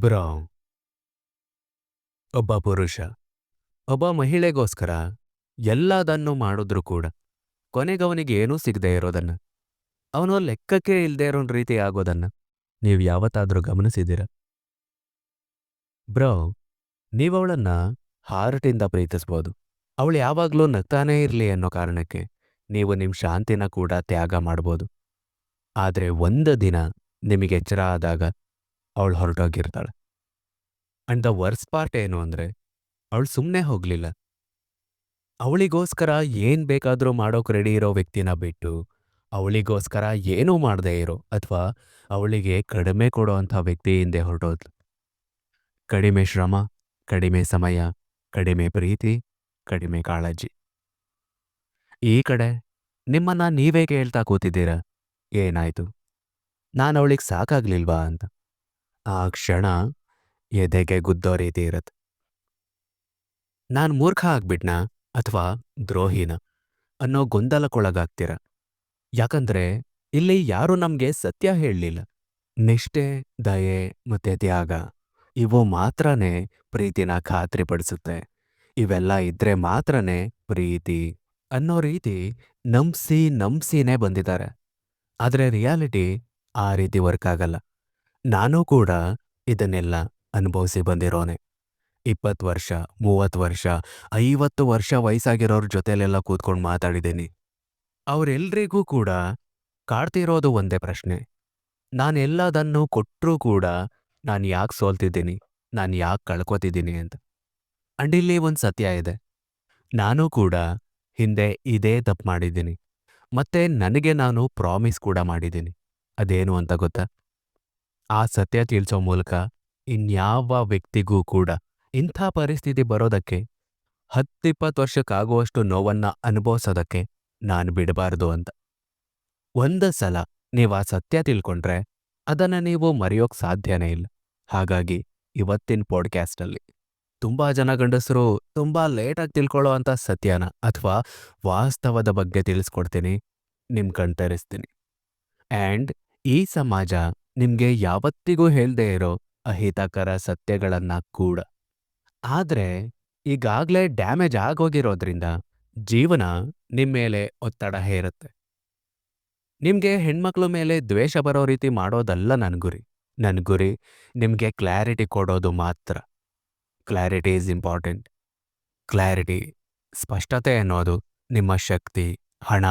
Bro ಒಬ್ಬ ಪುರುಷ. ಒಬ್ಬ ಮಹಿಳೆಗೋಸ್ಕರ ಎಲ್ಲದನ್ನು ಮಾಡಿದ್ರು ಕೂಡ ಕೊನೆಗವನಿಗೆ ಏನೂ ಸಿಗದೆ ಇರೋದನ್ನ. ಅವನು ಲೆಕ್ಕಕ್ಕೆ ಇಲ್ದೇ ಇರೋ ರೀತಿ ಆಗೋದನ್ನ ನೀವು ಯಾವತ್ತಾದರೂ ಗಮನಿಸಿದ್ದೀರ? ಬ್ರೋ ನೀವವಳನ್ನ ಹಾರ್ಟಿಂದ ಪ್ರೀತಿಸ್ಬೋದು. ಅವಳು ಯಾವಾಗಲೂ ನಗ್ತಾನೇ ಇರಲಿ ಅನ್ನೋ ಕಾರಣಕ್ಕೆ ನೀವು ನಿಮ್ಮ ಶಾಂತಿನ ಕೂಡ ತ್ಯಾಗ ಮಾಡ್ಬೋದು. ಆದರೆ ಒಂದು ದಿನ ನಿಮಗೆ ಎಚ್ಚರ ಆದಾಗ ಅವಳು ಹೊರಟೋಗಿರ್ತಾಳೆ. ಅಂಡ್ ದ ವರ್ಸ್ ಪಾರ್ಟ್ ಏನು ಅಂದರೆ, ಅವಳು ಸುಮ್ಮನೆ ಹೋಗಲಿಲ್ಲ. ಅವಳಿಗೋಸ್ಕರ ಏನು ಬೇಕಾದರೂ ಮಾಡೋಕೆ ರೆಡಿ ಇರೋ ವ್ಯಕ್ತಿನ ಬಿಟ್ಟು, ಅವಳಿಗೋಸ್ಕರ ಏನೂ ಮಾಡದೇ ಇರೋ ಅಥವಾ ಅವಳಿಗೆ ಕಡಿಮೆ ಕೊಡೋ ಅಂಥ ವ್ಯಕ್ತಿ ಹಿಂದೆ ಹೊರಟೋದ್ಲು. ಕಡಿಮೆ ಶ್ರಮ, ಕಡಿಮೆ ಸಮಯ, ಕಡಿಮೆ ಪ್ರೀತಿ, ಕಡಿಮೆ ಕಾಳಜಿ. ಈ ಕಡೆ ನಿಮ್ಮನ್ನ ನೀವೇ ಕೇಳ್ತಾ ಕೂತಿದ್ದೀರ, ಏನಾಯ್ತು? ನಾನು ಅವಳಿಗೆ ಸಾಕಾಗ್ಲಿಲ್ವಾ ಅಂತ. ಆ ಕ್ಷಣ ಎದೆಗೆ ಗುದ್ದೋ ರೀತಿ ಇರತ್ ನಾನು ಮೂರ್ಖ ಆಗ್ಬಿಟ್ನ ಅಥವಾ ದ್ರೋಹಿನ ಅನ್ನೋ ಗೊಂದಲಕ್ಕೊಳಗಾಗ್ತೀರ? ಯಾಕಂದ್ರೆ ಇಲ್ಲಿ ಯಾರೂ ನಮ್ಗೆ ಸತ್ಯ ಹೇಳಲಿಲ್ಲ. ನಿಷ್ಠೆ, ದಯೆ ಮತ್ತೆ ತ್ಯಾಗ ಇವು ಮಾತ್ರನೇ ಪ್ರೀತಿನ ಖಾತ್ರಿಪಡಿಸುತ್ತೆ. ಇವೆಲ್ಲ ಇದ್ರೆ ಮಾತ್ರನೇ ಪ್ರೀತಿ ಅನ್ನೋ ರೀತಿ ನಂಬ್ಸಿ ನಂಬಿಸಿನೇ ಬಂದಿದ್ದಾರೆ. ಆದರೆ ರಿಯಾಲಿಟಿ ಆ ರೀತಿ ವರ್ಕ್ ಆಗಲ್ಲ. ನಾನು ಕೂಡ ಇದನ್ನೆಲ್ಲ ಅನುಭವಿಸಿ ಬಂದಿರೋನೆ. ಇಪ್ಪತ್ತು ವರ್ಷ, ಮೂವತ್ತು ವರ್ಷ, ಐವತ್ತು ವರ್ಷ ವಯಸ್ಸಾಗಿರೋರ ಜೊತೆಲೆಲ್ಲ ಕೂತ್ಕೊಂಡು ಮಾತಾಡಿದ್ದೀನಿ. ಅವರೆಲ್ರಿಗೂ ಕೂಡ ಕಾಡ್ತಿರೋದು ಒಂದೇ ಪ್ರಶ್ನೆ. ನಾನೆಲ್ಲದನ್ನು ಕೊಟ್ಟರೂ ಕೂಡ ನಾನು ಯಾಕೆ ಸೋಲ್ತಿದ್ದೀನಿ? ನಾನು ಯಾಕೆ ಕಳ್ಕೊತಿದ್ದೀನಿ ಅಂತ. ಅಂಡ್ ಇಲ್ಲಿ ಒಂದು ಸತ್ಯ ಇದೆ. ನಾನು ಕೂಡ ಹಿಂದೆ ಇದೇ ತಪ್ಪು ಮಾಡಿದ್ದೀನಿ. ಮತ್ತೆ ನನಗೆ ನಾನು ಪ್ರಾಮಿಸ್ ಕೂಡ ಮಾಡಿದ್ದೀನಿ. ಅದೇನು ಅಂತ ಗೊತ್ತಾ? ಆ ಸತ್ಯ ತಿಳಿಸೋ ಮೂಲಕ ಇನ್ಯಾವ ವ್ಯಕ್ತಿಗೂ ಕೂಡ ಇಂಥ ಪರಿಸ್ಥಿತಿ ಬರೋದಕ್ಕೆ ಹತ್ತಿಪ್ಪತ್ತು ವರ್ಷಕ್ಕಾಗುವಷ್ಟು ನೋವನ್ನ ಅನುಭವಿಸೋದಕ್ಕೆ ನಾನು ಬಿಡಬಾರದು ಅಂತ. ಒಂದು ಸಲ ನೀವು ಆ ಸತ್ಯ ತಿಳ್ಕೊಂಡ್ರೆ ಅದನ್ನು ನೀವು ಮರೆಯೋಕ್ ಸಾಧ್ಯನೇ ಇಲ್ಲ. ಹಾಗಾಗಿ ಇವತ್ತಿನ ಪಾಡ್ಕ್ಯಾಸ್ಟಲ್ಲಿ ತುಂಬಾ ಜನ ಗಂಡಸರು ತುಂಬಾ ಲೇಟಾಗಿ ತಿಳ್ಕೊಳ್ಳೋ ಅಂಥ ಸತ್ಯನ ಅಥವಾ ವಾಸ್ತವದ ಬಗ್ಗೆ ತಿಳಿಸ್ಕೊಡ್ತೀನಿ, ನಿಮ್ ಕಣ್ತರಿಸ್ತೀನಿ ಆ್ಯಂಡ್ ಈ ಸಮಾಜ ನಿಮಗೆ ಯಾವತ್ತಿಗೂ ಹೇಳದೇ ಇರೋ ಅಹಿತಕರ ಸತ್ಯಗಳನ್ನ ಕೂಡ. ಆದ್ರೆ ಈಗಾಗ್ಲೇ ಡ್ಯಾಮೇಜ್ ಆಗೋಗಿರೋದ್ರಿಂದ ಜೀವನ ನಿಮ್ಮ ಮೇಲೆ ಒತ್ತಡ ಹೇರುತ್ತೆ. ನಿಮ್ಗೆ ಹೆಣ್ಮಕ್ಳ ಮೇಲೆ ದ್ವೇಷ ಬರೋ ರೀತಿ ಮಾಡೋದಲ್ಲ ನನ್ನ ಗುರಿ ನನ್ನ ಗುರಿ ನಿಮ್ಗೆ ಕ್ಲಾರಿಟಿ ಕೊಡೋದು ಮಾತ್ರ. Clarity is important. ಕ್ಲಾರಿಟಿ, ಸ್ಪಷ್ಟತೆ ಅನ್ನೋದು ನಿಮ್ಮ ಶಕ್ತಿ, ಹಣ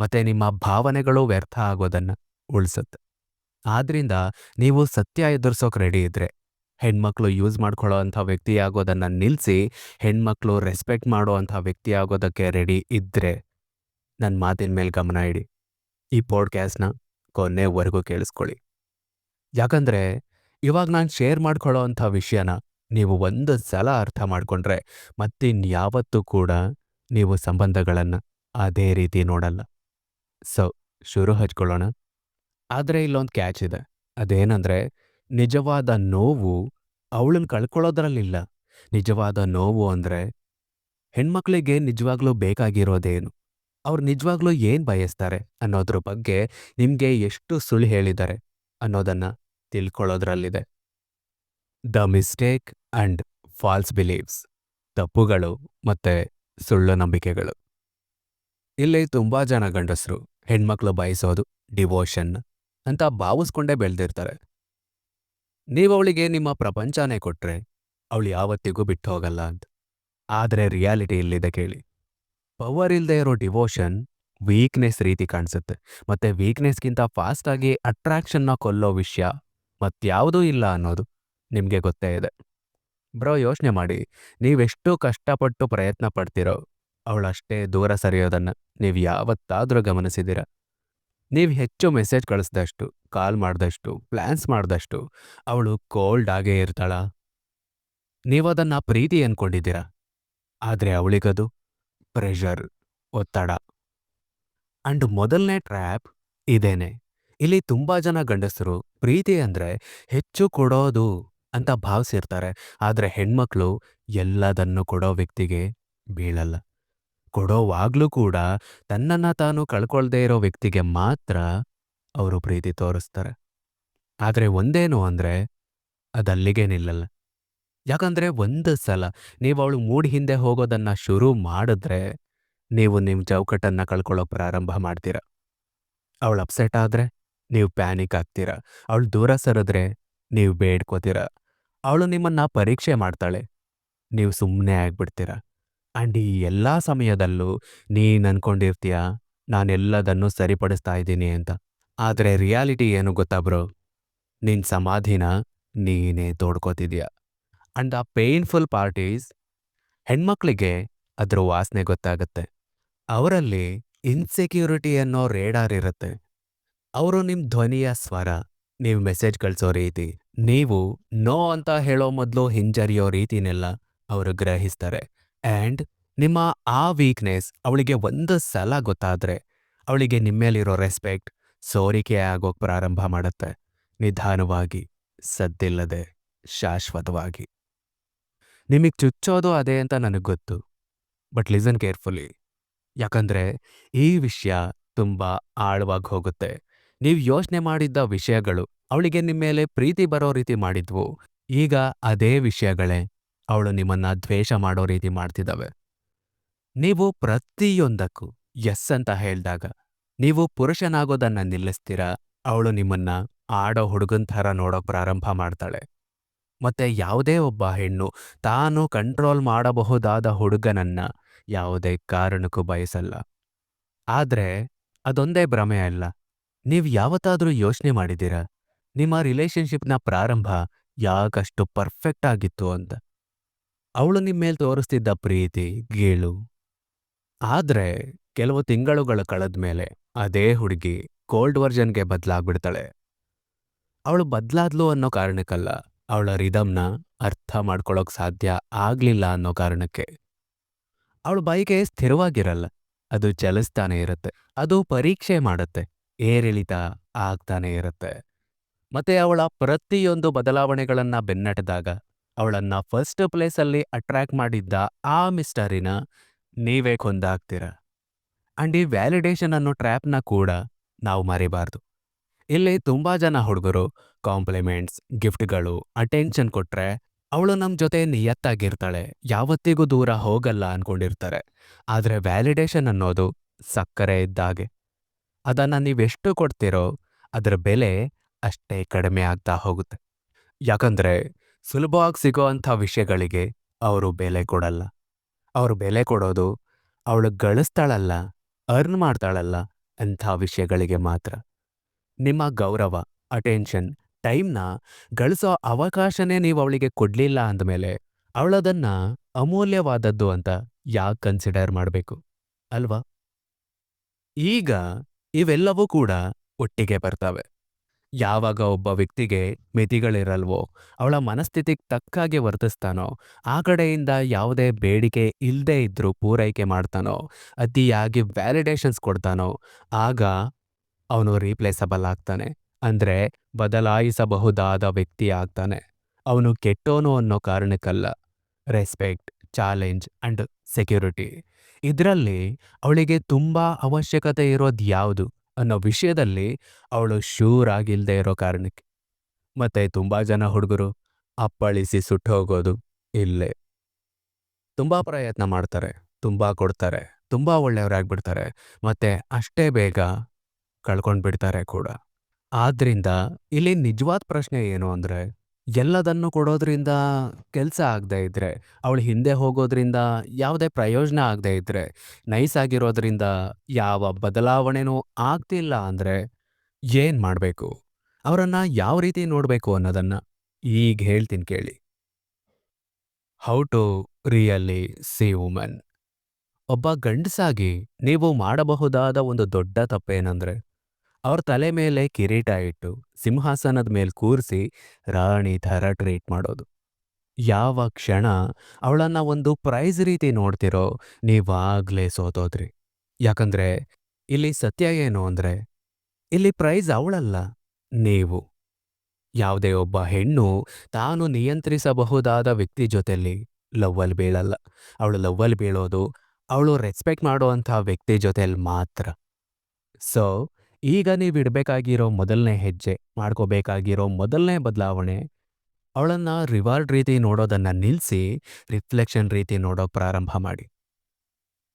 ಮತ್ತೆ ನಿಮ್ಮ ಭಾವನೆಗಳು ವ್ಯರ್ಥ ಆಗೋದನ್ನ ಉಳಿಸುತ್ತೆ. ಆದ್ರಿಂದ ನೀವು ಸತ್ಯ ಎದುರಿಸೋಕೆ ರೆಡಿ ಇದ್ರೆ. ಹೆಣ್ಮಕ್ಳು ಯೂಸ್ ಮಾಡ್ಕೊಳ್ಳೋ ಅಂಥ ವ್ಯಕ್ತಿ ಆಗೋದನ್ನ ನಿಲ್ಲಿಸಿ ಹೆಣ್ಮಕ್ಳು ರೆಸ್ಪೆಕ್ಟ್ ಮಾಡೋ ಅಂಥ ವ್ಯಕ್ತಿ ಆಗೋದಕ್ಕೆ ರೆಡಿ ಇದ್ದರೆ ನನ್ನ ಮಾತಿನ ಮೇಲೆ ಗಮನ ಇಡಿ. ಈ ಪಾಡ್ಕ್ಯಾಸ್ಟ್ನ ಕೊನೆವರೆಗೂ ಕೇಳಿಸ್ಕೊಳ್ಳಿ. ಯಾಕಂದ್ರೆ ಇವಾಗ ನಾನು ಶೇರ್ ಮಾಡ್ಕೊಳ್ಳೋ ಅಂಥ ವಿಷಯನ ನೀವು ಒಂದು ಸಲ ಅರ್ಥ ಮಾಡ್ಕೊಂಡ್ರೆ ಮತ್ತಿನ್ಯಾವತ್ತೂ ಕೂಡ ನೀವು ಸಂಬಂಧಗಳನ್ನು ಅದೇ ರೀತಿ ನೋಡಲ್ಲ. ಸೊ ಶುರು ಹಚ್ಕೊಳ್ಳೋಣ. ಆದರೆ ಇಲ್ಲೊಂದು ಕ್ಯಾಚ್ ಇದೆ. ಅದೇನಂದ್ರೆ, ನಿಜವಾದ ನೋವು ಅವಳನ್ನು ಕಳ್ಕೊಳ್ಳೋದ್ರಲ್ಲಿಲ್ಲ. ನಿಜವಾದ ನೋವು ಅಂದರೆ, ಹೆಣ್ಮಕ್ಳಿಗೆ ನಿಜವಾಗ್ಲೂ ಬೇಕಾಗಿರೋದೇನು? ಅವ್ರು ನಿಜವಾಗ್ಲೂ ಏನು ಬಯಸ್ತಾರೆ ಅನ್ನೋದ್ರ ಬಗ್ಗೆ ನಿಮಗೆ ಎಷ್ಟು ಸುಳ್ಳು ಹೇಳಿದ್ದಾರೆ ಅನ್ನೋದನ್ನ ತಿಳ್ಕೊಳ್ಳೋದ್ರಲ್ಲಿದೆ. The mistake and false beliefs. ತಪ್ಪುಗಳು ಮತ್ತೆ ಸುಳ್ಳು ನಂಬಿಕೆಗಳು. ಇಲ್ಲಿ ತುಂಬಾ ಜನ ಗಂಡಸರು ಹೆಣ್ಮಕ್ಳು ಬಯಸೋದು ಡಿವೋಷನ್. ಅಂತ ಭಾವಿಸ್ಕೊಂಡೇ ಬೆಳೆದಿರ್ತಾರೆ. ನೀವು ಅವಳಿಗೆ ನಿಮ್ಮ ಪ್ರಪಂಚನೇ ಕೊಟ್ರೆ ಅವಳು ಯಾವತ್ತಿಗೂ ಬಿಟ್ಟು ಹೋಗಲ್ಲ ಅಂತ. ಆದರೆ ರಿಯಾಲಿಟಿ ಇಲ್ಲಿದೆ ಕೇಳಿ. ಪವರ್ ಇಲ್ಲದೆ ಇರೋ ಡಿವೋಷನ್ ವೀಕ್ನೆಸ್ ರೀತಿ ಕಾಣಿಸುತ್ತೆ. ಮತ್ತೆ ವೀಕ್ನೆಸ್ಗಿಂತ ಫಾಸ್ಟಾಗಿ ಅಟ್ರಾಕ್ಷನ್ನ ಕೊಲ್ಲೋ ವಿಷಯ ಮತ್ಯಾವುದೂ ಇಲ್ಲ ಅನ್ನೋದು ನಿಮಗೆ ಗೊತ್ತೇ ಇದೆ. ಬ್ರೋ ಯೋಚನೆ ಮಾಡಿ ನೀವೆಷ್ಟು ಕಷ್ಟಪಟ್ಟು ಪ್ರಯತ್ನ ಪಡ್ತಿರೋ ಅವಳಷ್ಟೇ ದೂರ ಸರಿಯೋದನ್ನ ನೀವು ಯಾವತ್ತಾದರೂ ಗಮನಿಸಿದ್ದೀರ? ನೀವು ಹೆಚ್ಚು ಮೆಸೇಜ್ ಕಳಿಸ್ದಷ್ಟು, ಕಾಲ್ ಮಾಡಿದಷ್ಟು ಪ್ಲ್ಯಾನ್ಸ್ ಮಾಡಿದಷ್ಟು ಅವಳು ಕೋಲ್ಡ್ ಆಗೇ ಇರ್ತಾಳ. ನೀವದನ್ನ ಪ್ರೀತಿ ಅಂದ್ಕೊಂಡಿದ್ದೀರಾ ಆದರೆ ಅವಳಿಗದು ಪ್ರೆಷರ್, ಒತ್ತಡ. ಅಂಡ್ ಮೊದಲನೇ ಟ್ರ್ಯಾಪ್ ಇದೇನೆ. ಇಲ್ಲಿ ತುಂಬಾ ಜನ ಗಂಡಸರು ಪ್ರೀತಿ ಅಂದ್ರೆ ಹೆಚ್ಚು ಕೊಡೋದು ಅಂತ ಭಾವಿಸಿರ್ತಾರೆ. ಆದರೆ ಹೆಣ್ಮಕ್ಳು ಎಲ್ಲದನ್ನು ಕೊಡೋ ವ್ಯಕ್ತಿಗೆ ಬೀಳಲ್ಲ. ಕೊಡೋವಾಗ್ಲೂ ಕೂಡ ತನ್ನನ್ನು ತಾನು ಕಳ್ಕೊಳ್ದೇ ಇರೋ ವ್ಯಕ್ತಿಗೆ ಮಾತ್ರ ಅವರು ಪ್ರೀತಿ ತೋರಿಸ್ತಾರೆ. ಆದರೆ ಒಂದೇನು ಅಂದ್ರೆ ಅದಲ್ಲಿಗೆ ನಿಲ್ಲಲ್ಲ. ಯಾಕಂದ್ರೆ ಒಂದು ಸಲ ನೀವು ಅವಳು ಮೂಡಿ ಹಿಂದೆ ಹೋಗೋದನ್ನ ಶುರು ಮಾಡಿದ್ರೆ ನೀವು ನಿಮ್ಮ ಚೌಕಟ್ಟನ್ನು ಕಳ್ಕೊಳ್ಳೋ ಪ್ರಾರಂಭ ಮಾಡ್ತೀರ. ಅವಳು ಅಪ್ಸೆಟ್ ಆದ್ರೆ ನೀವು ಪ್ಯಾನಿಕ್ ಆಗ್ತೀರ. ಅವಳು ದೂರ ಸರಿದ್ರೆ ನೀವು ಬೇಡ್ಕೋತೀರ. ಅವಳು ನಿಮ್ಮನ್ನ ಪರೀಕ್ಷೆ ಮಾಡ್ತಾಳೆ. ನೀವು ಸುಮ್ಮನೆ ಆಗ್ಬಿಡ್ತೀರ. ಆ್ಯಂಡ್ ಈ ಎಲ್ಲ ಸಮಯದಲ್ಲೂ ನೀನು ಅನ್ಕೊಂಡಿರ್ತೀಯ? ನಾನೆಲ್ಲದನ್ನೂ ಸರಿಪಡಿಸ್ತಾ ಇದ್ದೀನಿ ಅಂತ. ಆದರೆ ರಿಯಾಲಿಟಿ ಏನು ಗೊತ್ತಾ ಬ್ರೋ? ನಿನ್ನ ಸಮಾಧಿನ ನೀನೇ ತೋಡ್ಕೋತಿದ್ಯಾ? And the painful part is ಹೆಣ್ಮಕ್ಳಿಗೆ ಅದ್ರ ವಾಸನೆ ಗೊತ್ತಾಗತ್ತೆ. ಅವರಲ್ಲಿ ಇನ್ಸೆಕ್ಯೂರಿಟಿ ಅನ್ನೋ ರೇಡಾರ್ ಇರುತ್ತೆ. ಅವರು ನಿಮ್ಮ ಧ್ವನಿಯ ಸ್ವರ, ನೀವು ಮೆಸೇಜ್ ಕಳಿಸೋ ರೀತಿ, ನೀವು ನೋ ಅಂತ ಹೇಳೋ ಮೊದಲು ಹಿಂಜರಿಯೋ ರೀತಿನೆಲ್ಲ ಅವರು ಗ್ರಹಿಸ್ತಾರೆ. ಆ್ಯಂಡ್ ನಿಮ್ಮ ಆ ವೀಕ್ನೆಸ್ ಅವಳಿಗೆ ಒಂದು ಸಲ ಗೊತ್ತಾದ್ರೆ ಅವಳಿಗೆ ನಿಮ್ಮೇಲಿರೋ ರೆಸ್ಪೆಕ್ಟ್ ಸೋರಿಕೆ ಆಗೋಕ್ ಪ್ರಾರಂಭ ಮಾಡುತ್ತೆ. ನಿಧಾನವಾಗಿ, ಸದ್ದಿಲ್ಲದೆ, ಶಾಶ್ವತವಾಗಿ. ನಿಮಗೆ ಚುಚ್ಚೋದು ಅದೇ ಅಂತ ನನಗೆ ಗೊತ್ತು. ಬಟ್ ಲಿಸನ್ ಕೇರ್ಫುಲಿ ಯಾಕಂದ್ರೆ ಈ ವಿಷಯ ತುಂಬಾ ಆಳವಾಗಿ ಹೋಗುತ್ತೆ. ನೀವು ಯೋಚನೆ ಮಾಡಿದ್ದ ವಿಷಯಗಳು ಅವಳಿಗೆ ನಿಮ್ಮ ಮೇಲೆ ಪ್ರೀತಿ ಬರೋ ರೀತಿ ಮಾಡಿದ್ವು. ಈಗ ಅದೇ ವಿಷಯಗಳೇ ಅವಳು ನಿಮ್ಮನ್ನ ದ್ವೇಷ ಮಾಡೋ ರೀತಿ ಮಾಡ್ತಿದ್ದಾವೆ. ನೀವು ಪ್ರತಿಯೊಂದಕ್ಕೂ ಎಸ್ ಅಂತ ಹೇಳಿದಾಗ ನೀವು ಪುರುಷನಾಗೋದನ್ನ ನಿಲ್ಲಿಸ್ತೀರ? ಅವಳು ನಿಮ್ಮನ್ನ ಆಡೋ ಹುಡುಗನ್ ಥರ ನೋಡೋಕ್ ಪ್ರಾರಂಭ ಮಾಡ್ತಾಳೆ. ಮತ್ತೆ ಯಾವುದೇ ಒಬ್ಬ ಹೆಣ್ಣು ತಾನು ಕಂಟ್ರೋಲ್ ಮಾಡಬಹುದಾದ ಹುಡುಗನನ್ನ ಯಾವುದೇ ಕಾರಣಕ್ಕೂ ಬಯಸಲ್ಲ. ಆದ್ರೆ ಅದೊಂದೇ ಭ್ರಮೆ ಅಲ್ಲ. ನೀವು ಯಾವತ್ತಾದ್ರೂ ಯೋಚನೆ ಮಾಡಿದ್ದೀರಾ? ನಿಮ್ಮ ರಿಲೇಶನ್ಶಿಪ್ನ ಪ್ರಾರಂಭ ಯಾಕಷ್ಟು ಪರ್ಫೆಕ್ಟ್ ಆಗಿತ್ತು ಅಂತ. ಅವಳು ನಿಮ್ಮ ಮೇಲೆ ತೋರಿಸ್ತಿದ್ದ ಪ್ರೀತಿ, ಗೀಳು. ಆದ್ರೆ ಕೆಲವು ತಿಂಗಳುಗಳು ಕಳೆದ ಮೇಲೆ ಅದೇ ಹುಡುಗಿ ಕೋಲ್ಡ್ ವರ್ಜನ್ಗೆ ಬದಲಾಗ್ಬಿಡ್ತಾಳೆ. ಅವಳು ಬದಲಾದ್ಲು ಅನ್ನೋ ಕಾರಣಕ್ಕಲ್ಲ, ಅವಳ ರಿದಮ್ನ ಅರ್ಥ ಮಾಡ್ಕೊಳ್ಳೋಕೆ ಸಾಧ್ಯ ಆಗ್ಲಿಲ್ಲ ಅನ್ನೋ ಕಾರಣಕ್ಕೆ. ಅವಳ ಬೈಕೆ ಸ್ಥಿರವಾಗಿರಲ್ಲ, ಅದು ಚಲಿಸ್ತಾನೆ ಇರುತ್ತೆ, ಅದು ಪರೀಕ್ಷೆ ಮಾಡುತ್ತೆ, ಏರಿಳಿತ ಆಗ್ತಾನೆ ಇರುತ್ತೆ. ಮತ್ತೆ ಅವಳ ಪ್ರತಿಯೊಂದು ಬದಲಾವಣೆಗಳನ್ನ ಬೆನ್ನಟ್ಟಿದಾಗ ಅವಳನ್ನ ಫಸ್ಟ್ ಪ್ಲೇಸಲ್ಲಿ ಅಟ್ರಾಕ್ಟ್ ಮಾಡಿದ್ದ ಆ ಮಿಸ್ಟರಿನ ನೀವೇ ಕೊಂದಾಗ್ತೀರ ಅಂಡ್ ಈ ವ್ಯಾಲಿಡೇಷನ್ ಅನ್ನೋ ಟ್ರ್ಯಾಪ್ನ ಕೂಡ ನಾವು ಮರಿಬಾರ್ದು. ಇಲ್ಲಿ ತುಂಬಾ ಜನ ಹುಡುಗರು, ಕಾಂಪ್ಲಿಮೆಂಟ್ಸ್, ಗಿಫ್ಟ್ಗಳು, ಅಟೆನ್ಷನ್ ಕೊಟ್ರೆ ಅವಳು ನಮ್ಮ ಜೊತೆ ನಿಯತ್ತಾಗಿರ್ತಾಳೆ, ಯಾವತ್ತಿಗೂ ದೂರ ಹೋಗಲ್ಲ ಅಂದ್ಕೊಂಡಿರ್ತಾರೆ ಆದರೆ ವ್ಯಾಲಿಡೇಷನ್ ಅನ್ನೋದು ಸಕ್ಕರೆ ಇದ್ದಾಗೆ ಅದನ್ನ ನೀವೆಷ್ಟು ಕೊಡ್ತೀರೋ ಅದರ ಬೆಲೆ ಅಷ್ಟೇ ಕಡಿಮೆ ಆಗ್ತಾ ಹೋಗುತ್ತೆ. ಯಾಕಂದ್ರೆ ಸುಲಭವಾಗಿ ಸಿಗೋ ಅಂಥ ವಿಷಯಗಳಿಗೆ ಅವರು ಬೆಲೆ ಕೊಡಲ್ಲ. ಅವರು ಬೆಲೆ ಕೊಡೋದು ಅವಳು ಗಳಿಸ್ತಾಳಲ್ಲ ಅರ್ನ್ ಮಾಡ್ತಾಳಲ್ಲ ಅಂಥ ವಿಷಯಗಳಿಗೆ ಮಾತ್ರ. ನಿಮ್ಮ ಗೌರವ ಅಟೆನ್ಷನ್ ಟೈಮ್ನ ಗಳಿಸೋ ಅವಕಾಶನೇ ನೀವು ಅವಳಿಗೆ ಕೊಡ್ಲಿಲ್ಲ ಅಂದಮೇಲೆ ಅವಳದನ್ನು ಅಮೂಲ್ಯವಾದದ್ದು ಅಂತ ಯಾಕೆ ಕನ್ಸಿಡರ್ ಮಾಡಬೇಕು? ಅಲ್ವಾ? ಈಗ ಇವೆಲ್ಲವೂ ಕೂಡ ಒಟ್ಟಿಗೆ ಬರ್ತವೆ. ಯಾವಾಗ ಒಬ್ಬ ವ್ಯಕ್ತಿಗೆ ಮಿತಿಗಳಿರಲ್ವೋ, ಅವಳ ಮನಸ್ಥಿತಿಗೆ ತಕ್ಕಾಗೆ ವರ್ತಿಸ್ತಾನೋ, ಆ ಕಡೆಯಿಂದ ಯಾವುದೇ ಬೇಡಿಕೆ ಇಲ್ಲದೆ ಇದ್ದರೂ ಪೂರೈಕೆ ಮಾಡ್ತಾನೋ, ಅತಿಯಾಗಿ ವ್ಯಾಲಿಡೇಷನ್ಸ್ ಕೊಡ್ತಾನೋ, ಆಗ ಅವನು ರೀಪ್ಲೇಸಬಲ್ ಆಗ್ತಾನೆ. ಅಂದ್ರೆ ಬದಲಾಯಿಸಬಹುದಾದ ವ್ಯಕ್ತಿ ಆಗ್ತಾನೆ. ಅವನು ಕೆಟ್ಟೋನು ಅನ್ನೋ ಕಾರಣಕ್ಕಲ್ಲ. Respect, challenge and security. ಇದರಲ್ಲಿ ಅವಳಿಗೆ ತುಂಬಾ ಅವಶ್ಯಕತೆ ಇರೋದು ಯಾವುದು? ಅನ್ನೋ ವಿಷಯದಲ್ಲಿ ಅವಳು ಶೂರ್ ಆಗಿಲ್ಲದೆ ಇರೋ ಕಾರಣಕ್ಕೆ. ಮತ್ತೆ ತುಂಬಾ ಜನ ಹುಡುಗರು ಅಪ್ಪಳಿಸಿ ಸುಟ್ಟು ಹೋಗೋದು ಇಲ್ಲೇ. ತುಂಬಾ ಪ್ರಯತ್ನ ಮಾಡ್ತಾರೆ, ತುಂಬಾ ಕೊಡ್ತಾರೆ, ತುಂಬಾ ಒಳ್ಳೆಯವರಾಗ್ಬಿಡ್ತಾರೆ, ಮತ್ತೆ ಅಷ್ಟೇ ಬೇಗ ಕಳ್ಕೊಂಡ್ಬಿಡ್ತಾರೆ ಕೂಡ. ಆದ್ರಿಂದ ಇಲ್ಲಿ ನಿಜವಾದ ಪ್ರಶ್ನೆ ಏನು ಅಂದ್ರೆ ಎಲ್ಲದನ್ನು ಕೊಡೋದ್ರಿಂದ ಕೆಲಸ ಆಗದೆ ಇದ್ರೆ, ಅವಳು ಹಿಂದೆ ಹೋಗೋದ್ರಿಂದ ಯಾವುದೇ ಪ್ರಯೋಜನ ಆಗದೆ ಇದ್ರೆ, ನೈಸ್ ಆಗಿರೋದ್ರಿಂದ ಯಾವ ಬದಲಾವಣೆನೂ ಆಗ್ತಿಲ್ಲ ಅಂದ್ರೆ ಏನ್ ಮಾಡಬೇಕು? ಅವರನ್ನು ಯಾವ ರೀತಿ ನೋಡಬೇಕು ಅನ್ನೋದನ್ನ ಈಗ ಹೇಳ್ತೀನಿ ಕೇಳಿ. How to really see women ಒಬ್ಬ ಗಂಡಸಾಗಿ ನೀವು ಮಾಡಬಹುದಾದ ಒಂದು ದೊಡ್ಡ ತಪ್ಪೇನಂದ್ರೆ ಅವ್ರ ತಲೆ ಮೇಲೆ ಕಿರೀಟ ಇಟ್ಟು ಸಿಂಹಾಸನದ ಮೇಲೆ ಕೂರಿಸಿ ರಾಣಿ ಥರ ಟ್ರೀಟ್ ಮಾಡೋದು. ಯಾವ ಕ್ಷಣ ಅವಳನ್ನು ಒಂದು ಪ್ರೈಸ್ ರೀತಿ ನೋಡ್ತಿರೋ ನೀವಾಗಲೇ ಸೋತೋದ್ರಿ. ಯಾಕಂದ್ರೆ ಇಲ್ಲಿ ಸತ್ಯ ಏನು ಅಂದ್ರೆ ಇಲ್ಲಿ ಪ್ರೈಸ್ ಅವಳಲ್ಲ, ನೀವು. ಯಾವುದೇ ಒಬ್ಬ ಹೆಣ್ಣು ತಾನು ನಿಯಂತ್ರಿಸಬಹುದಾದ ವ್ಯಕ್ತಿ ಜೊತೆಲಿ ಲವ್ವಲ್ಲಿ ಬೀಳಲ್ಲ. ಅವಳು ಲವ್ವಲ್ಲಿ ಬೀಳೋದು, ಅವಳು ರೆಸ್ಪೆಕ್ಟ್ ಮಾಡುವಂಥ ವ್ಯಕ್ತಿ ಜೊತೆಲಿ ಮಾತ್ರ. ಸೊ ಈಗ ನೀವು ಇಡಬೇಕಾಗಿರೋ ಮೊದಲನೇ ಹೆಜ್ಜೆ, ಮಾಡ್ಕೋಬೇಕಾಗಿರೋ ಮೊದಲನೇ ಬದಲಾವಣೆ, ಅವಳನ್ನು ರಿವಾರ್ಡ್ ರೀತಿ ನೋಡೋದನ್ನ ನಿಲ್ಲಿಸಿ ರಿಫ್ಲೆಕ್ಷನ್ ರೀತಿ ನೋಡೋ ಪ್ರಾರಂಭ ಮಾಡಿ.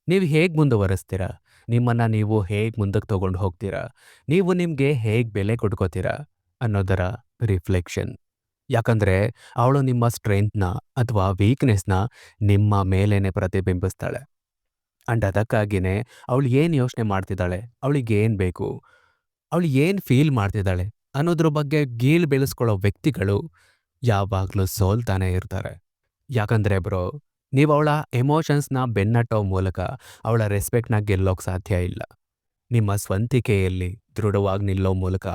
ನೀವು ಹೇಗೆ ಮುಂದುವರಿಸ್ತೀರಾ? ನಿಮ್ಮನ್ನ ನೀವು ಹೇಗೆ ಮುಂದಕ್ಕೆ ತೊಗೊಂಡು ಹೋಗ್ತೀರಾ? ನೀವು ನಿಮಗೆ ಹೇಗೆ ಬೆಲೆ ಕೊಟ್ಕೋತೀರಾ ಅನ್ನೋದರ ರಿಫ್ಲೆಕ್ಷನ್ ಯಾಕಂದ್ರೆ ಅವಳು ನಿಮ್ಮ ಸ್ಟ್ರೆಂತ್ನ ಅಥವಾ ವೀಕ್ನೆಸ್ನ ನಿಮ್ಮ ಮೇಲೇನೆ ಪ್ರತಿಬಿಂಬಿಸ್ತಾಳೆ. ಅಂಡ್ ಅದಕ್ಕಾಗಿಯೇ ಅವಳು ಏನು ಯೋಚನೆ ಮಾಡ್ತಿದ್ದಾಳೆ? ಅವಳಿಗೆ ಏನು ಬೇಕು? ಅವಳು ಏನು ಫೀಲ್ ಮಾಡ್ತಿದ್ದಾಳೆ ಅನ್ನೋದ್ರ ಬಗ್ಗೆ ಗೀಳು ಬೆಳೆಸ್ಕೊಳ್ಳೋ ವ್ಯಕ್ತಿಗಳು ಯಾವಾಗಲೂ ಸೋಲ್ತಾನೆ ಇರ್ತಾರೆ. ಯಾಕಂದ್ರೆ ಬ್ರೋ ನೀವು ಅವಳ ಎಮೋಷನ್ಸ್ನ ಬೆನ್ನಟ್ಟೋ ಮೂಲಕ ಅವಳ ರೆಸ್ಪೆಕ್ಟ್ನ ಗೆಲ್ಲೋಕೆ ಸಾಧ್ಯ ಇಲ್ಲ. ನಿಮ್ಮ ಸ್ವಂತಿಕೆಯಲ್ಲಿ ದೃಢವಾಗಿ ನಿಲ್ಲೋ ಮೂಲಕ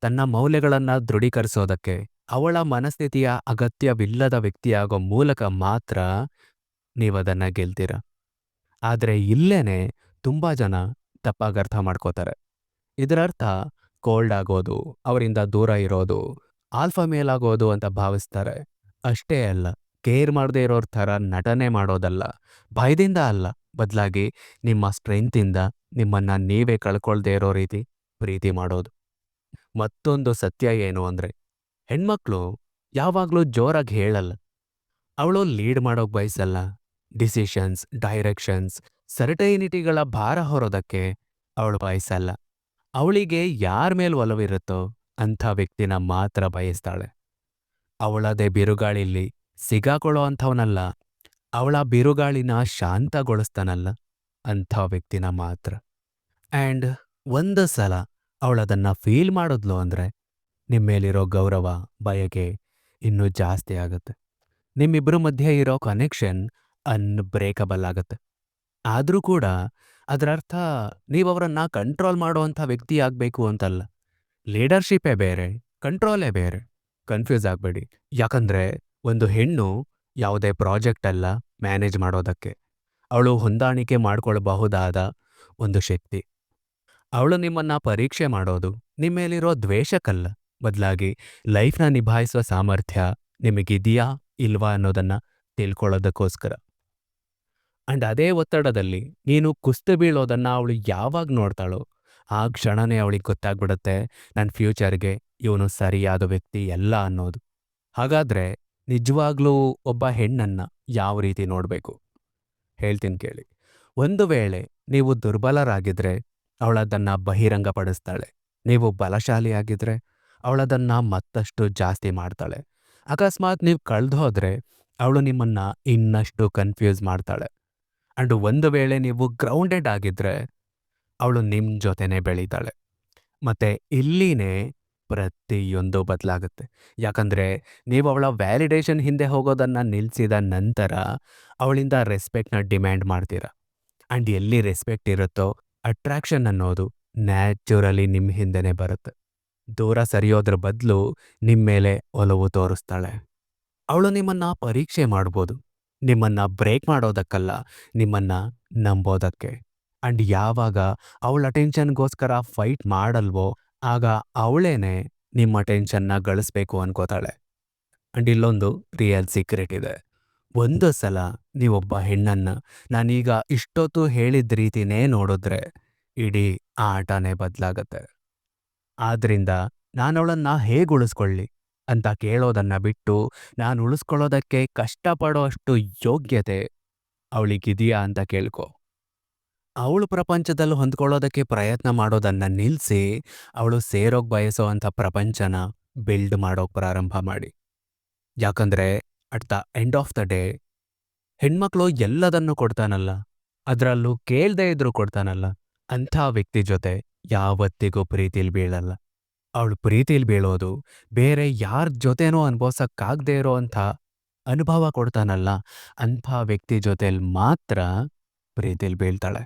ತನ್ನ ಮೌಲ್ಯಗಳನ್ನು ದೃಢೀಕರಿಸೋದಕ್ಕೆ ಅವಳ ಮನಸ್ಥಿತಿಯ ಅಗತ್ಯವಿಲ್ಲದ ವ್ಯಕ್ತಿಯಾಗೋ ಮೂಲಕ ಮಾತ್ರ ನೀವದನ್ನು ಗೆಲ್ತೀರ. ಆದರೆ ಇಲ್ಲೇ ತುಂಬ ಜನ ತಪ್ಪಾಗಿ ಅರ್ಥ ಮಾಡ್ಕೋತಾರೆ. ಇದರರ್ಥ, ಕೋಲ್ಡ್ ಆಗೋದು, ಅವರಿಂದ ದೂರ ಇರೋದು, ಆಲ್ಫಾ ಮೇಲಾಗೋದು ಅಂತ ಭಾವಿಸ್ತಾರೆ. ಅಷ್ಟೇ ಅಲ್ಲ, ಕೇರ್ ಮಾಡದೇ ಇರೋರ್ ಥರ ನಟನೆ ಮಾಡೋದಲ್ಲ, ಭಯದಿಂದ ಅಲ್ಲ, ಬದಲಾಗಿ ನಿಮ್ಮ ಸ್ಟ್ರೆಂತಿಂದ ನಿಮ್ಮನ್ನ ನೀವೇ ಕಳ್ಕೊಳ್ದೇ ಇರೋ ರೀತಿ ಪ್ರೀತಿ ಮಾಡೋದು. ಮತ್ತೊಂದು ಸತ್ಯ ಏನು ಅಂದ್ರೆ, ಹೆಣ್ಮಕ್ಳು ಯಾವಾಗಲೂ ಜೋರಾಗಿ ಹೇಳಲ್ಲ. ಅವಳು ಲೀಡ್ ಮಾಡೋಕೆ ಬಯಸಲ್ಲ. ಡಿಸಿಷನ್ಸ್, ಡೈರೆಕ್ಷನ್ಸ್, ಸರ್ಟೈನಿಟಿಗಳ ಭಾರ ಹೊರೋದಕ್ಕೆ ಅವಳು ಬಯಸಲ್ಲ. ಅವಳಿಗೆ ಯಾರ ಮೇಲೆ ಒಲವಿರುತ್ತೋ ಅಂಥ ವ್ಯಕ್ತಿನ ಮಾತ್ರ ಬಯಸ್ತಾಳೆ. ಅವಳದೇ ಬಿರುಗಾಳಿಲಿ ಸಿಗಾಕೊಳ್ಳೋ ಅಂಥವನಲ್ಲ, ಅವಳ ಬಿರುಗಾಳಿನ ಶಾಂತಗೊಳಿಸ್ತಾನಲ್ಲ ಅಂಥ ವ್ಯಕ್ತಿನ ಮಾತ್ರ. ಆ್ಯಂಡ್ ಒಂದು ಸಲ ಅವಳದನ್ನು ಫೀಲ್ ಮಾಡಿದ್ಲು ಅಂದರೆ ನಿಮ್ಮ ಮೇಲಿರೋ ಗೌರವ, ಬಯಕೆ ಇನ್ನೂ ಜಾಸ್ತಿ ಆಗುತ್ತೆ. ನಿಮ್ಮಿಬ್ಬರ ಮಧ್ಯೆ ಇರೋ ಕನೆಕ್ಷನ್ ಅನ್ಬ್ರೇಕಬಲ್ ಆಗುತ್ತೆ. ಆದರೂ ಕೂಡ ಅದರರ್ಥ ಅವರನ್ನ ಕಂಟ್ರೋಲ್ ಮಾಡುವಂಥ ವ್ಯಕ್ತಿ ಆಗಬೇಕು ಅಂತಲ್ಲ. ಲೀಡರ್ಶಿಪ್ಪೇ ಬೇರೆ ಕಂಟ್ರೋಲೇ ಬೇರೆ. ಕನ್ಫ್ಯೂಸ್ ಆಗಬೇಡಿ. ಯಾಕಂದ್ರೆ ಒಂದು ಹೆಣ್ಣು ಯಾವುದೇ ಪ್ರಾಜೆಕ್ಟ್ ಅಲ್ಲ ಮ್ಯಾನೇಜ್ ಮಾಡೋದಕ್ಕೆ. ಅವಳು ಹೊಂದಾಣಿಕೆ ಮಾಡ್ಕೊಳ್ಬಹುದಾದ ಒಂದು ಶಕ್ತಿ. ಅವಳು ನಿಮ್ಮನ್ನ ಪರೀಕ್ಷೆ ಮಾಡೋದು ನಿಮ್ಮ ಮೇಲಿರೋ ದ್ವೇಷಕ್ಕಲ್ಲ. ಬದಲಾಗಿ ಲೈಫ್ನ ನಿಭಾಯಿಸುವ ಸಾಮರ್ಥ್ಯ ನಿಮಗಿದೆಯಾ ಇಲ್ವಾ ಅನ್ನೋದನ್ನ ತಿಳ್ಕೊಳ್ಳೋದಕ್ಕೋಸ್ಕರ. ಅಂಡ್ ಅದೇ ಒತ್ತಡದಲ್ಲಿ ನೀನು ಕುಸ್ತು ಬೀಳೋದನ್ನ ಅವಳು ಯಾವಾಗ ನೋಡ್ತಾಳೋ, ಆ ಕ್ಷಣನೇ ಅವಳಿಗೆ ಗೊತ್ತಾಗ್ಬಿಡುತ್ತೆ ನನ್ನ ಫ್ಯೂಚರ್ಗೆ ಇವನು ಸರಿಯಾದ ವ್ಯಕ್ತಿ ಎಲ್ಲ ಅನ್ನೋದು. ಹಾಗಾದ್ರೆ ನಿಜವಾಗ್ಲೂ ಒಬ್ಬ ಹೆಣ್ಣನ್ನ ಯಾವ ರೀತಿ ನೋಡಬೇಕು? ಹೇಳ್ತೀನಿ ಕೇಳಿ. ಒಂದು ವೇಳೆ ನೀವು ದುರ್ಬಲರಾಗಿದ್ದರೆ ಅವಳದನ್ನು ಬಹಿರಂಗಪಡಿಸ್ತಾಳೆ. ನೀವು ಬಲಶಾಲಿಯಾಗಿದ್ದರೆ ಅವಳದನ್ನು ಮತ್ತಷ್ಟು ಜಾಸ್ತಿ ಮಾಡ್ತಾಳೆ. ಅಕಸ್ಮಾತ್ ನೀವು ಕಳೆದು ಹೋದರೆ ಅವಳು ನಿಮ್ಮನ್ನ ಇನ್ನಷ್ಟು ಕನ್ಫ್ಯೂಸ್ ಮಾಡ್ತಾಳೆ. ಅಂಡ್ ಒಂದು ವೇಳೆ ನೀವು ಗ್ರೌಂಡೆಡ್ ಆಗಿದ್ರೆ, ಅವಳು ನಿಮ್ಮ ಜೊತೆನೆ ಬೆಳೀತಾಳೆ. ಮತ್ತೆ ಇಲ್ಲಿನೇ ಪ್ರತಿಯೊಂದು ಬದಲಾಗುತ್ತೆ. ಯಾಕಂದ್ರೆ ನೀವು ಅವಳ ವ್ಯಾಲಿಡೇಷನ್ ಹಿಂದೆ ಹೋಗೋದನ್ನ ನಿಲ್ಲಿಸಿದ ನಂತರ ಅವಳಿಂದ ರೆಸ್ಪೆಕ್ಟ್ನ ಡಿಮ್ಯಾಂಡ್ ಮಾಡ್ತೀರ. ಆ್ಯಂಡ್ ಎಲ್ಲಿ ರೆಸ್ಪೆಕ್ಟ್ ಇರುತ್ತೋ ಅಟ್ರಾಕ್ಷನ್ ಅನ್ನೋದು ನ್ಯಾಚುರಲಿ ನಿಮ್ಮ ಹಿಂದೆನೇ ಬರುತ್ತೆ. ದೂರ ಸರಿಯೋದ್ರ ಬದಲು ನಿಮ್ಮ ಮೇಲೆ ಒಲವು ತೋರಿಸ್ತಾಳೆ. ಅವಳು ನಿಮ್ಮನ್ನ ಪರೀಕ್ಷೆ ಮಾಡ್ಬೋದು. ನಿಮ್ಮನ್ನ ಬ್ರೇಕ್ ಮಾಡೋದಕ್ಕಲ್ಲ, ನಿಮ್ಮನ್ನ ನಂಬೋದಕ್ಕೆ. ಅಂಡ್ ಯಾವಾಗ ಅವಳ ಅಟೆನ್ಷನ್ಗೋಸ್ಕರ ಫೈಟ್ ಮಾಡಲ್ವೋ, ಆಗ ಅವಳೇನೆ ನಿಮ್ಮ ಅಟೆನ್ಷನ್ನ ಗಳಿಸ್ಬೇಕು ಅನ್ಕೋತಾಳೆ. ಅಂಡ್ ಇಲ್ಲೊಂದು ರಿಯಲ್ ಸೀಕ್ರೆಟ್ ಇದೆ. ಒಂದು ಸಲ ನೀವೊಬ್ಬ ಹೆಣ್ಣನ್ನ ನಾನೀಗ ಇಷ್ಟೊತ್ತು ಹೇಳಿದ ರೀತಿನೇ ನೋಡಿದ್ರೆ ಇಡೀ ಆ ಆಟನೇ ಬದಲಾಗತ್ತೆ. ಆದ್ರಿಂದ ನಾನವಳನ್ನ ಹೇಗೆ ಉಳಿಸ್ಕೊಳ್ಳಿ? ಅಂತ ಕೇಳೋದನ್ನ ಬಿಟ್ಟು ನಾನು ಉಳಿಸ್ಕೊಳ್ಳೋದಕ್ಕೆ ಕಷ್ಟಪಡೋ ಅಷ್ಟು ಯೋಗ್ಯತೆ ಅವಳಿಗಿದೆಯಾ ಅಂತ ಕೇಳ್ಕೊ. ಅವಳು ಪ್ರಪಂಚದಲ್ಲಿ ಹೊಂದ್ಕೊಳ್ಳೋದಕ್ಕೆ ಪ್ರಯತ್ನ ಮಾಡೋದನ್ನ ನಿಲ್ಲಿಸಿ ಅವಳು ಸೇರೋಕ್ ಬಯಸೋ ಅಂಥ ಪ್ರಪಂಚನ ಬಿಲ್ಡ್ ಮಾಡೋಕೆ ಪ್ರಾರಂಭ ಮಾಡಿ. ಯಾಕಂದ್ರೆ at the end of the day ಹೆಣ್ಮಕ್ಳು ಎಲ್ಲದನ್ನು ಕೊಡ್ತಾನಲ್ಲ, ಅದರಲ್ಲೂ ಕೇಳ್ದೇ ಇದ್ರೂ ಕೊಡ್ತಾನಲ್ಲ, ಅಂಥ ವ್ಯಕ್ತಿ ಜೊತೆ ಯಾವತ್ತಿಗೂ ಪ್ರೀತಿಲ್ ಬೀಳಲ್ಲ. ಅವಳು ಪ್ರೀತಿಲ್ ಬೀಳೋದು, ಬೇರೆ ಯಾರ ಜೊತೆನೋ ಅನುಭವಿಸೋಕ್ಕಾಗದೇ ಇರೋ ಅಂಥ ಅನುಭವ ಕೊಡ್ತಾನಲ್ಲ, ಅಂಥ ವ್ಯಕ್ತಿ ಜೊತೆಲ್ ಮಾತ್ರ ಪ್ರೀತಿಲ್ ಬೀಳ್ತಾಳೆ.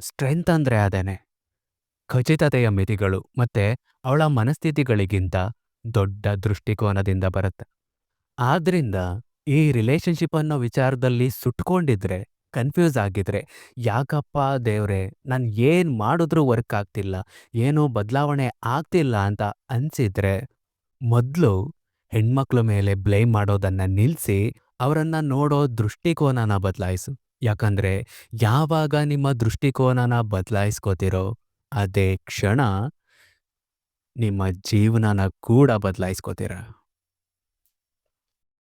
ಸ್ಟ್ರೆಂತ್ ಅಂದ್ರೆ ಅದೇನೆ. ಖಚಿತತೆಯ ಮಿತಿಗಳು ಮತ್ತೆ ಅವಳ ಮನಸ್ಥಿತಿಗಳಿಗಿಂತ ದೊಡ್ಡ ದೃಷ್ಟಿಕೋನದಿಂದ ಬರುತ್ತೆ. ಆದ್ದರಿಂದ ಈ ರಿಲೇಶನ್ಶಿಪ್ ಅನ್ನೋ ವಿಚಾರದಲ್ಲಿ ಸುಟ್ಕೊಂಡಿದ್ರೆ ಕನ್ಫ್ಯೂಸ್ ಆಗಿದ್ರೆ, ಯಾಕಪ್ಪ ದೇವ್ರೆ, ನಾನು ಏನು ಮಾಡಿದ್ರೂ ವರ್ಕ್ ಆಗ್ತಿಲ್ಲ, ಏನೂ ಬದಲಾವಣೆ ಆಗ್ತಿಲ್ಲ ಅಂತ ಅನ್ಸಿದ್ರೆ, ಮೊದಲು ಹೆಣ್ಮಕ್ಳ ಮೇಲೆ ಬ್ಲೇಮ್ ಮಾಡೋದನ್ನ ನಿಲ್ಲಿಸಿ ಅವರನ್ನು ನೋಡೋ ದೃಷ್ಟಿಕೋನನ ಬದಲಾಯಿಸು. ಯಾಕಂದ್ರೆ, ಯಾವಾಗ ನಿಮ್ಮ ದೃಷ್ಟಿಕೋನನ ಬದಲಾಯಿಸ್ಕೋತಿರೋ, ಅದೇ ಕ್ಷಣ ನಿಮ್ಮ ಜೀವನನ ಕೂಡ ಬದಲಾಯಿಸ್ಕೋತೀರ.